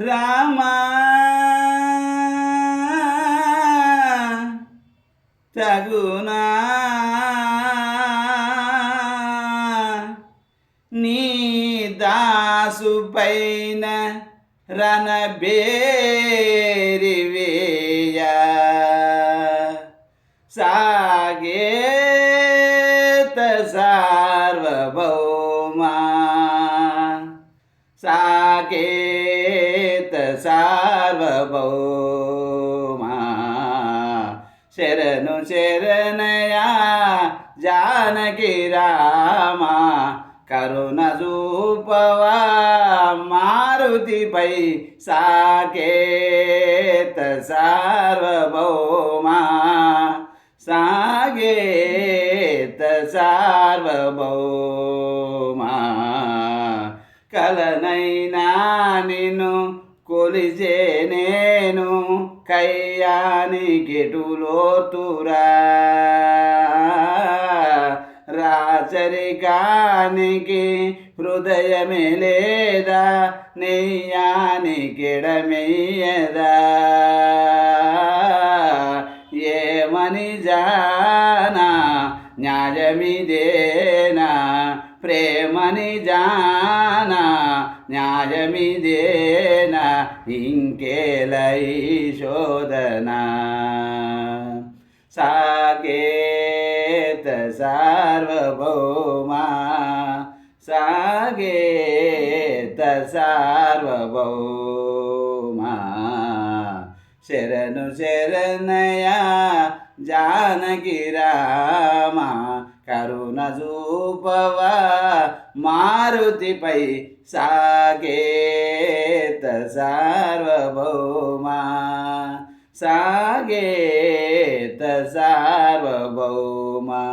రామా. తగునా. నీ దాసు పైన రణబేరివేయ సాగేత సార్వభౌమా సాగే సార్వభౌమా. శరణు శరణయా జానకి రామా. కరుణ చూపవా మారుతిపై సాకేత సార్వభౌమా. సాగేత సార్వభౌమా. కలనైనా నిను కొలిచే నేను కయ్యాని కెటులోతురా రాచరికానికి హృదయమే లేదా నెయ్యాని కెడమెయ్యదా ఏమని జానా న్యాయమిదేనా ప్రేమని జానా న్యాయమిదేన ఇంకేలై శోధన సాగేత సార్వభౌమా సాగేత సార్వభౌమా శరణు శరణయా జానకి రామా కరుణ చూపవా మారుతిపై సాగేత సార్వభౌమా. సాగేత సార్వభౌమా.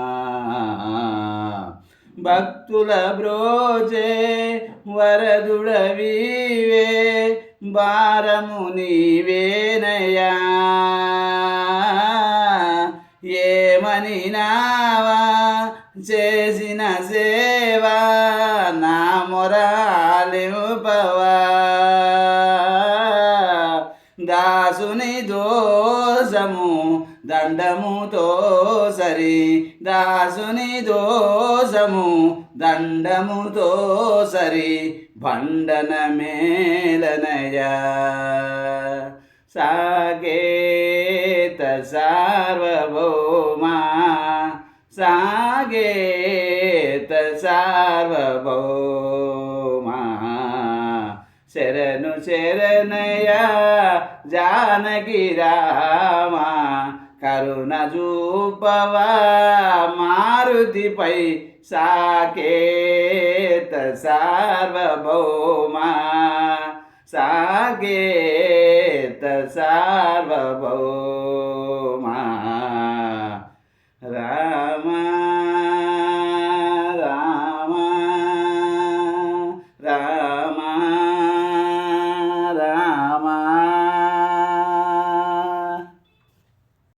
భక్తుల బ్రోజే వరదుడవీవే భారము నీవేనయా. ఏమని నావా చేసిన సే మొరాలిపవా దాసుని దోషము దండముతో సరి. దాసుని దోషము దండముతో సరి. భండన మేలనయా. సాగేత సార్వభౌమా. సాగేత సార్వభౌ శరణయ జానకి రామా కరుణ చూపవా మారుతిపై సాకేత సార్వభౌమ సాకేత సార్వభౌమా.